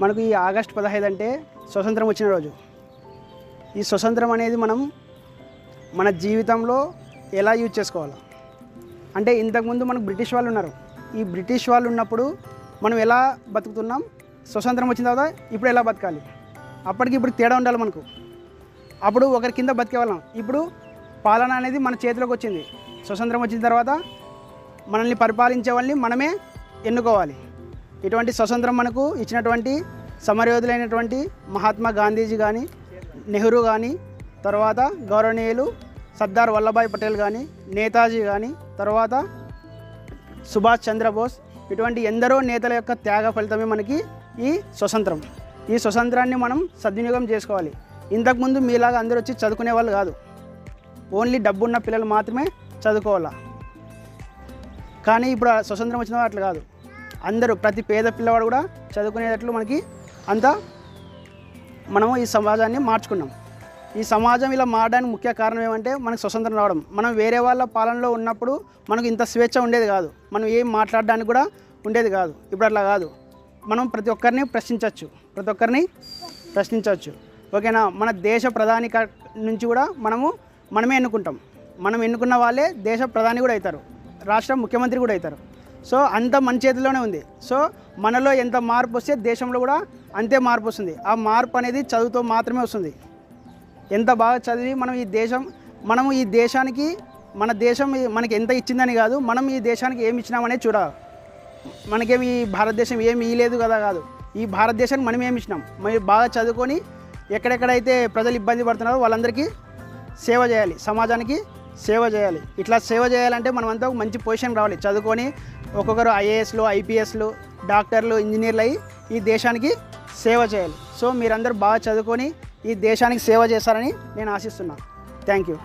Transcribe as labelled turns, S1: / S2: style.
S1: మనకు ఈ ఆగస్ట్ పదహైదు అంటే స్వతంత్రం వచ్చిన రోజు. ఈ స్వతంత్రం అనేది మనం మన జీవితంలో ఎలా యూజ్ చేసుకోవాలి? అంటే ఇంతకుముందు మనకు బ్రిటిష్ వాళ్ళు ఉన్నారు. ఈ బ్రిటిష్ వాళ్ళు ఉన్నప్పుడు మనం ఎలా బతుకుతున్నాం? స్వతంత్రం వచ్చిన తర్వాత ఇప్పుడు ఎలా బతకాలి? అప్పటికి ఇప్పుడు తేడా ఉండాలి మనకు. అప్పుడు ఒకరి కింద బతికేవాళ్ళం. ఇప్పుడు పాలన అనేది మన చేతిలోకి వచ్చింది. స్వతంత్రం వచ్చిన తర్వాత మనల్ని పరిపాలించే వాళ్ళని మనమే ఎన్నుకోవాలి. ఇటువంటి స్వతంత్రం మనకు ఇచ్చినటువంటి సమరయోధులైనటువంటి మహాత్మా గాంధీజీ కానీ నెహ్రూ కానీ తర్వాత గౌరవనీయులు సర్దార్ వల్లభాయ్ పటేల్ కానీ నేతాజీ కానీ తర్వాత సుభాష్ చంద్రబోస్ ఇటువంటి ఎందరో నేతల యొక్క త్యాగ ఫలితమే మనకి ఈ స్వతంత్రం. ఈ స్వతంత్రాన్ని మనం సద్వినియోగం చేసుకోవాలి. ఇంతకుముందు మీలాగా అందరూ వచ్చి చదువుకునే వాళ్ళు కాదు. ఓన్లీ డబ్బున్న పిల్లలు మాత్రమే చదువుకోవాలా. కానీ ఇప్పుడు స్వతంత్రం వచ్చిన అట్లా కాదు. అందరూ ప్రతి పేద పిల్లవాడు కూడా చదువుకునేటట్లు మనకి అంత మనము ఈ సమాజాన్ని మార్చుకున్నాం. ఈ సమాజం ఇలా మారడానికి ముఖ్య కారణం ఏమంటే మనకు స్వతంత్రం రావడం. మనం వేరే వాళ్ళ పాలనలో ఉన్నప్పుడు మనకు ఇంత స్వేచ్ఛ ఉండేది కాదు. మనం ఏం మాట్లాడడానికి కూడా ఉండేది కాదు. ఇప్పుడు అట్లా కాదు. మనం ప్రతి ఒక్కరిని ప్రశ్నించవచ్చు. ప్రతి ఒక్కరిని ప్రశ్నించవచ్చు. ఓకేనా? మన దేశ ప్రధాని నుంచి కూడా మనము మనమే ఎన్నుకుంటాం. మనం ఎన్నుకున్న వాళ్ళే దేశ ప్రధాని కూడా అవుతారు. రాష్ట్ర ముఖ్యమంత్రి కూడా అవుతారు. సో అంత మన చేతిలోనే ఉంది. సో మనలో ఎంత మార్పు వస్తే దేశంలో కూడా అంతే మార్పు వస్తుంది. ఆ మార్పు అనేది చదువుతో మాత్రమే వస్తుంది. ఎంత బాగా చదివి మనం ఈ దేశం మనము ఈ దేశానికి మన దేశం మనకి ఎంత ఇచ్చిందని కాదు మనం ఈ దేశానికి ఏమి ఇచ్చినామనే చూడాలి. మనకేమి ఈ భారతదేశం ఏమి ఇయలేదు కదా కాదు. ఈ భారతదేశానికి మనం ఏమి ఇచ్చినాం? మరి బాగా చదువుకొని ఎక్కడెక్కడైతే ప్రజలు ఇబ్బంది పడుతున్నారో వాళ్ళందరికీ సేవ చేయాలి. సమాజానికి సేవ చేయాలి. ఇట్లా సేవ చేయాలంటే మనమంతా ఒక మంచి పొజిషన్ రావాలి. చదువుకొని ఒక్కొక్కరు ఐఏఎస్లు ఐపీఎస్లు డాక్టర్లు ఇంజనీర్లు అయ్యి ఈ దేశానికి సేవ చేయాలి. సో మీరందరూ బాగా చదువుకొని ఈ దేశానికి సేవ చేస్తారని నేను ఆశిస్తున్నాను. Thank you.